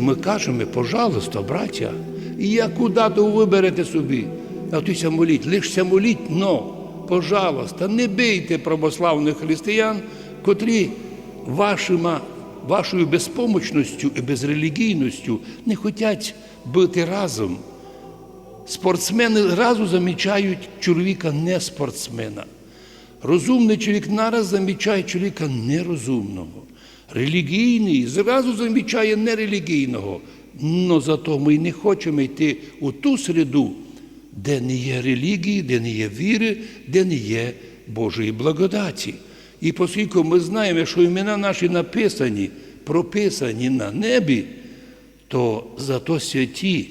Ми кажемо, пожалуйста, браття, дату ви виберете собі? Навтуся моліть, лишся моліть, но, пожалуйста, не бийте православних християн, котрі вашима, вашою безпомочністю і безрелігійністю не хочуть бути разом. Спортсмени зразу замічають чоловіка не спортсмена. Розумний чоловік нараз замічає чоловіка нерозумного. Релігійний зразу замічає нерелігійного. Но зато ми не хочемо йти у ту середу, де не є релігії, де не є віри, де не є Божої благодаті. І оскільки ми знаємо, що імена наші написані, прописані на небі, то зато святі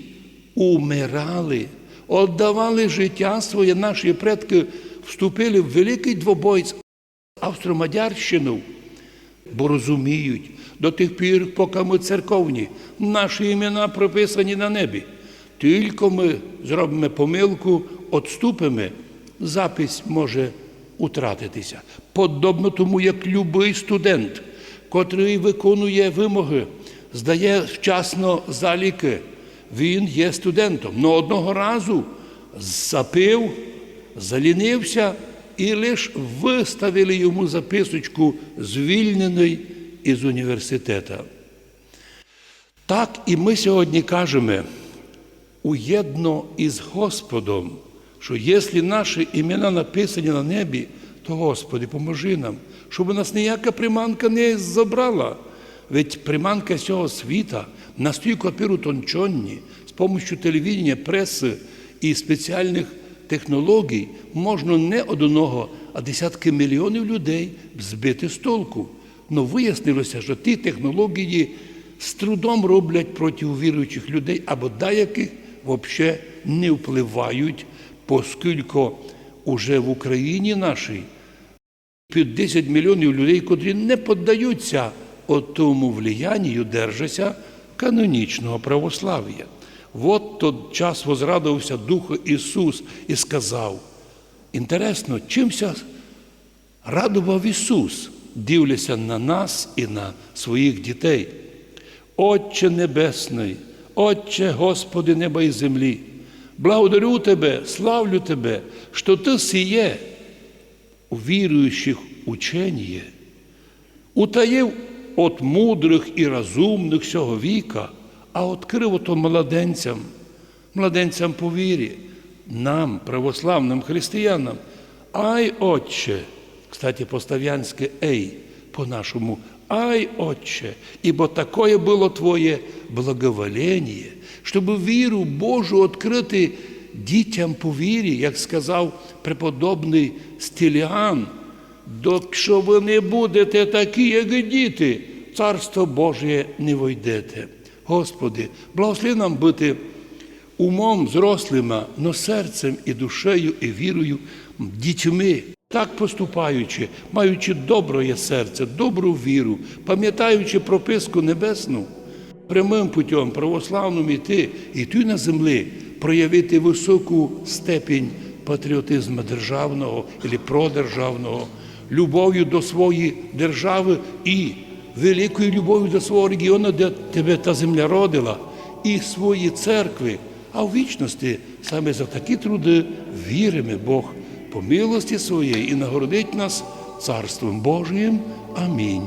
умирали, віддавали життя своє, наші предки вступили в великий двобой з Австро-Мадярщину, бо розуміють, до тих пір, поки ми церковні, наші імена прописані на небі. Тільки ми зробимо помилку, відступимо, запись може утратитися. Подобно тому, як любий студент, котрий виконує вимоги, здає вчасно заліки, він є студентом. Но одного разу запив, залінився і лише виставили йому записочку звільнений із університету. Так і ми сьогодні кажемо уєдно із Господом, що якщо наші імена написані на небі, то Господи, поможи нам, щоб нас ніяка приманка не забрала. Ведь приманка цього світа настільки переутончені з допомогою телевідення, преси і спеціальних технологій можна не одного, а десятки мільйонів людей збити з толку. Но вияснилося, що ті технології з трудом роблять проти віруючих людей або деяких взагалі не впливають, оскільки уже в Україні нашій під 10 мільйонів людей, котрі не піддаються тому влиянню, держаться канонічного православ'я. От тот час возрадувався Дух Ісус і сказав: інтересно, чимся радував Ісус, дивляться на нас і на своїх дітей. Отче Небесний, Отче Господи неба і землі, благодарю Тебе, славлю Тебе, що Ти сіє у віруючих ученіє, утаїв от мудрих і розумних цього віка, а відкрив ото младенцям, младенцям по вірі, нам, православним християнам. Ай, Отче, кстати, по-славянськи ей, по-нашому, ай, Отче, ибо такое было Твоє благоволение, щоб віру Божу відкрити дітям по вірі, як сказав преподобний Стіліан, якщо ви не будете такі, як діти, Царство Боже не войдете. Господи, благослови нам бути умом зрослими, но серцем і душею, і вірою, дітьми. Так поступаючи, маючи добре серце, добру віру, пам'ятаючи прописку небесну, прямим путем православним іти, і тут на землі проявити високу степінь патріотизму державного або продержавного, любов'ю до своєї держави і великою любов'ю до свого регіону, де тебе та земля родила, і свої церкви. А в вічності саме за такі труди віримо Бог по милості своєї і нагородить нас Царством Божиїм. Амінь.